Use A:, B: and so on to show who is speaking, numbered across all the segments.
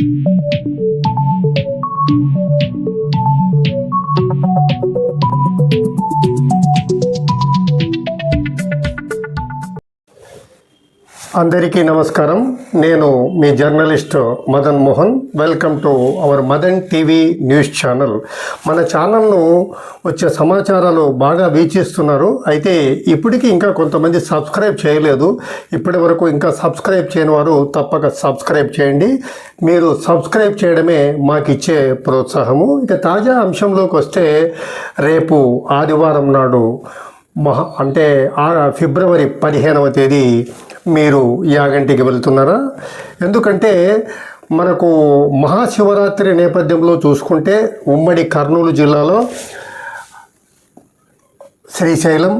A: Thank you. అందరికీ నమస్కారం. నేను మీ journalist Madan Mohan. Welcome to our Madan TV news channel. మన ఛానల్ను వచ్చే సమాచారాలు బాగా వీక్షిస్తున్నారు. అయితే ఇప్పటికీ ఇంకా కొంతమంది సబ్స్క్రైబ్ చేయలేదు. ఇప్పటి వరకు ఇంకా సబ్స్క్రైబ్ చేయని వారు తప్పక సబ్స్క్రైబ్ చేయండి. మీరు సబ్స్క్రైబ్ చేయడమే మాకు ఇచ్చే ప్రోత్సాహము. ఇక తాజా అంశంలోకి వస్తే రేపు ఆదివారం నాడు మహా అంటే ఆ ఫిబ్రవరి పదిహేనవ తేదీ మీరు యాగంటికి వెళ్తున్నారా? ఎందుకంటే మనకు మహాశివరాత్రి నేపథ్యంలో చూసుకుంటే ఉమ్మడి కర్నూలు జిల్లాలో శ్రీశైలం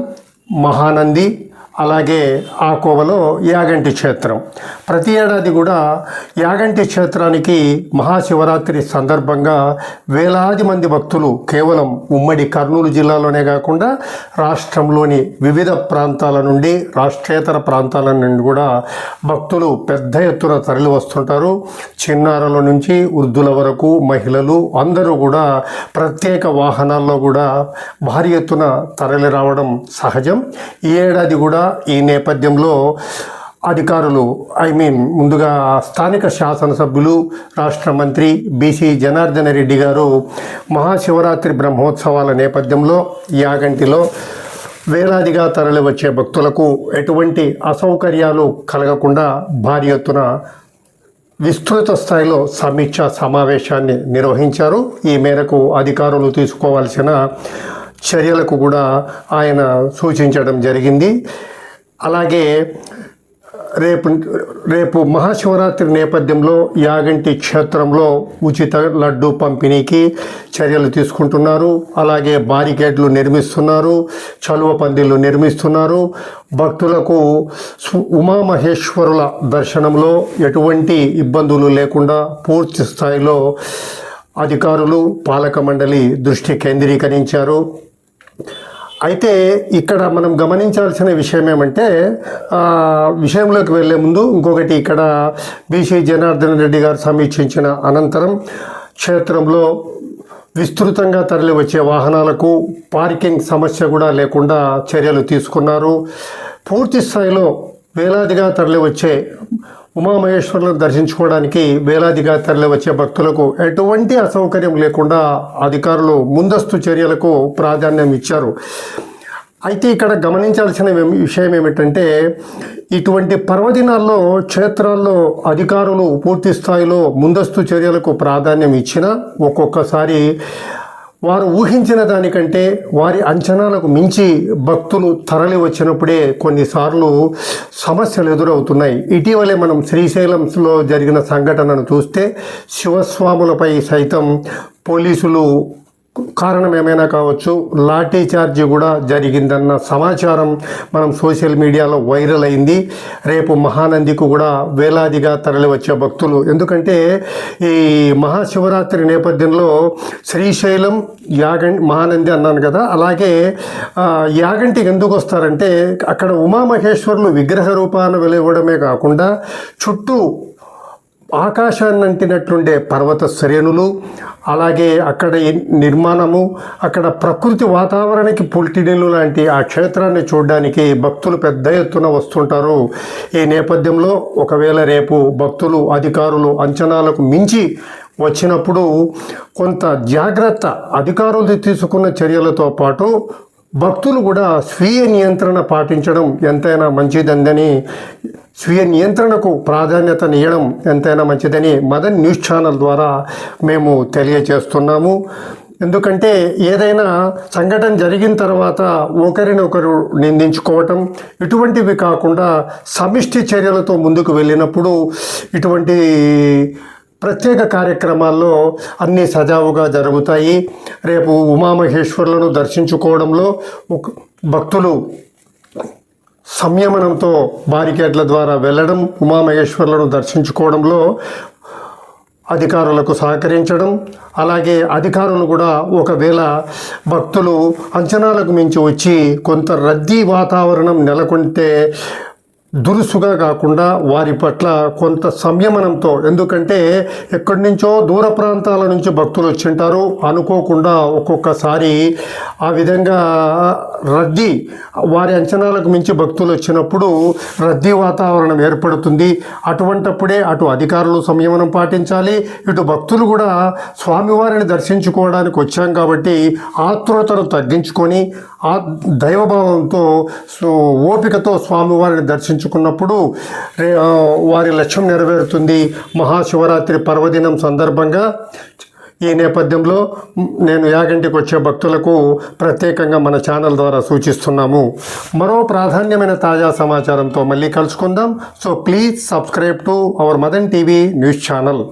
A: మహానంది అలాగే ఆ కోవలో యాగంటి క్షేత్రం. ప్రతి ఏడాది కూడా యాగంటి క్షేత్రానికి మహాశివరాత్రి సందర్భంగా వేలాది మంది భక్తులు కేవలం ఉమ్మడి కర్నూలు జిల్లాలోనే కాకుండా రాష్ట్రంలోని వివిధ ప్రాంతాల నుండి రాష్ట్రేతర ప్రాంతాల నుండి కూడా భక్తులు పెద్ద ఎత్తున తరలి వస్తుంటారు. చిన్నారుల నుంచి వృద్ధుల వరకు మహిళలు అందరూ కూడా ప్రత్యేక వాహనాల్లో కూడా భారీ ఎత్తున తరలి రావడం సహజం. ఈ ఏడాది కూడా ఈ నేపథ్యంలో అధికారులు ఐ మీన్ ముందుగా స్థానిక శాసనసభ్యులు రాష్ట్ర మంత్రి బీసీ జనార్దన రెడ్డి గారు మహాశివరాత్రి బ్రహ్మోత్సవాల నేపథ్యంలో యాగంటిలో వేలాదిగా తరలి వచ్చే భక్తులకు ఎటువంటి అసౌకర్యాలు కలగకుండా భారీ ఎత్తున విస్తృత స్థాయిలో సమీక్ష సమావేశాన్ని నిర్వహించారు. ఈ మేరకు అధికారులు తీసుకోవాల్సిన చర్యలకు కూడా ఆయన సూచించడం జరిగింది. అలాగే రేపు రేపు మహాశివరాత్రి నేపథ్యంలో యాగంటి క్షేత్రంలో ఉచిత లడ్డు పంపిణీకి చర్యలు తీసుకుంటున్నారు. అలాగే బారికేడ్లు నిర్మిస్తున్నారు. చలువ పందిళ్ళు నిర్మిస్తున్నారు. భక్తులకు ఉమామహేశ్వరుల దర్శనంలో ఎటువంటి ఇబ్బందులు లేకుండా పూర్తి స్థాయిలో అధికారులు పాలక మండలి దృష్టి కేంద్రీకరించారు. అయితే ఇక్కడ మనం గమనించాల్సిన విషయం ఏమంటే విషయంలోకి వెళ్ళే ముందు ఇంకొకటి ఇక్కడ బీసీ జనార్దన్ రెడ్డి గారు సమీక్షించిన అనంతరం క్షేత్రంలో విస్తృతంగా తరలి వచ్చే వాహనాలకు పార్కింగ్ సమస్య కూడా లేకుండా చర్యలు తీసుకున్నారు. పూర్తి స్థాయిలో వేలాదిగా తరలి వచ్చే ఉమామహేశ్వరులను దర్శించుకోవడానికి వేలాదిగా తరలి వచ్చే భక్తులకు ఎటువంటి అసౌకర్యం లేకుండా అధికారులు ముందస్తు చర్యలకు ప్రాధాన్యం ఇచ్చారు. అయితే ఇక్కడ గమనించాల్సిన విషయం ఏమిటంటే ఇటువంటి పర్వదినాల్లో క్షేత్రాల్లో అధికారులు పూర్తి స్థాయిలో ముందస్తు చర్యలకు ప్రాధాన్యం ఇచ్చినా ఒక్కొక్కసారి వారు ఊహించిన దానికంటే వారి అంచనాలకు మించి భక్తులు తరలి వచ్చినప్పుడే కొన్నిసార్లు సమస్యలు ఎదురవుతున్నాయి. ఇటీవలే మనం శ్రీశైలంలో జరిగిన సంఘటనను చూస్తే శివస్వాములపై సైతం పోలీసులు కారణం ఏమైనా కావచ్చు లాఠీ చార్జ్ కూడా జరిగిందన్న సమాచారం మనం సోషల్ మీడియాలో వైరల్ అయింది. రేపు మహానందికి కూడా వేలాదిగా తరలి వచ్చే భక్తులు. ఎందుకంటే ఈ మహాశివరాత్రి నేపథ్యంలో శ్రీశైలం యాగంటి మహానంది అన్నాను కదా అలాగే యాగంటికి ఎందుకు వస్తారంటే అక్కడ ఉమామహేశ్వరులు విగ్రహ రూపాన వెలువడమే కాకుండా చుట్టూ ఆకాశాన్ని అంటినట్లుండే పర్వత శ్రేణులు అలాగే అక్కడ నిర్మాణము అక్కడ ప్రకృతి వాతావరణానికి పుల్టినీళ్ళు లాంటి ఆ క్షేత్రాన్ని చూడడానికి భక్తులు పెద్ద ఎత్తున వస్తుంటారు. ఈ నేపథ్యంలో ఒకవేళ రేపు భక్తులు అధికారులు అంచనాలకు మించి వచ్చినప్పుడు కొంత జాగ్రత్త అధికారులు తీసుకున్న చర్యలతో పాటు భక్తులు కూడా స్వీయ నియంత్రణ పాటించడం ఎంతైనా మంచిదందని స్వీయ నియంత్రణకు ప్రాధాన్యతనియడం ఎంతైనా మంచిదని మదన్ న్యూస్ ఛానల్ ద్వారా మేము తెలియజేస్తున్నాము. ఎందుకంటే ఏదైనా సంఘటన జరిగిన తర్వాత ఒకరినొకరు నిందించుకోవటం ఇటువంటివి కాకుండా సమిష్టి చర్యలతో ముందుకు వెళ్ళినప్పుడు ఇటువంటి ప్రత్యేక కార్యక్రమాల్లో అన్నీ సజావుగా జరుగుతాయి. రేపు ఉమామహేశ్వరులను దర్శించుకోవడంలో ఒక భక్తులు సంయమనంతో బారికేడ్ల ద్వారా వెళ్ళడం ఉమామహేశ్వరులను దర్శించుకోవడంలో అధికారులకు సహకరించడం అలాగే అధికారులు కూడా ఒకవేళ భక్తులు అంచనాలకు మించి వచ్చి కొంత రద్దీ వాతావరణం నెలకొంటే దురుసుగా కాకుండా వారి పట్ల కొంత సంయమనంతో ఎందుకంటే ఎక్కడి నుంచో దూర ప్రాంతాల నుంచి భక్తులు వచ్చింటారు. అనుకోకుండా ఒక్కొక్కసారి ఆ విధంగా రద్దీ వారి అంచనాలకు మించి భక్తులు వచ్చినప్పుడు రద్దీ వాతావరణం ఏర్పడుతుంది. అటువంటప్పుడే అటు అధికారులు సంయమనం పాటించాలి. ఇటు భక్తులు కూడా స్వామివారిని దర్శించుకోవడానికి వచ్చాం కాబట్టి ఆతృతను తగ్గించుకొని ఆ దైవభావంతో సో ఓపికతో స్వామివారిని దర్శించుకున్నప్పుడు వారి లక్ష్యం నెరవేరుతుంది. మహాశివరాత్రి పర్వదినం సందర్భంగా ఈ నేపథ్యంలో నేను యాగంటికి వచ్చే భక్తులకు ప్రత్యేకంగా మన ఛానల్ ద్వారా సూచిస్తున్నాము. మరో ప్రాధాన్యమైన తాజా సమాచారంతో మళ్ళీ కలుసుకుందాం. So please subscribe to our Madan TV news channel.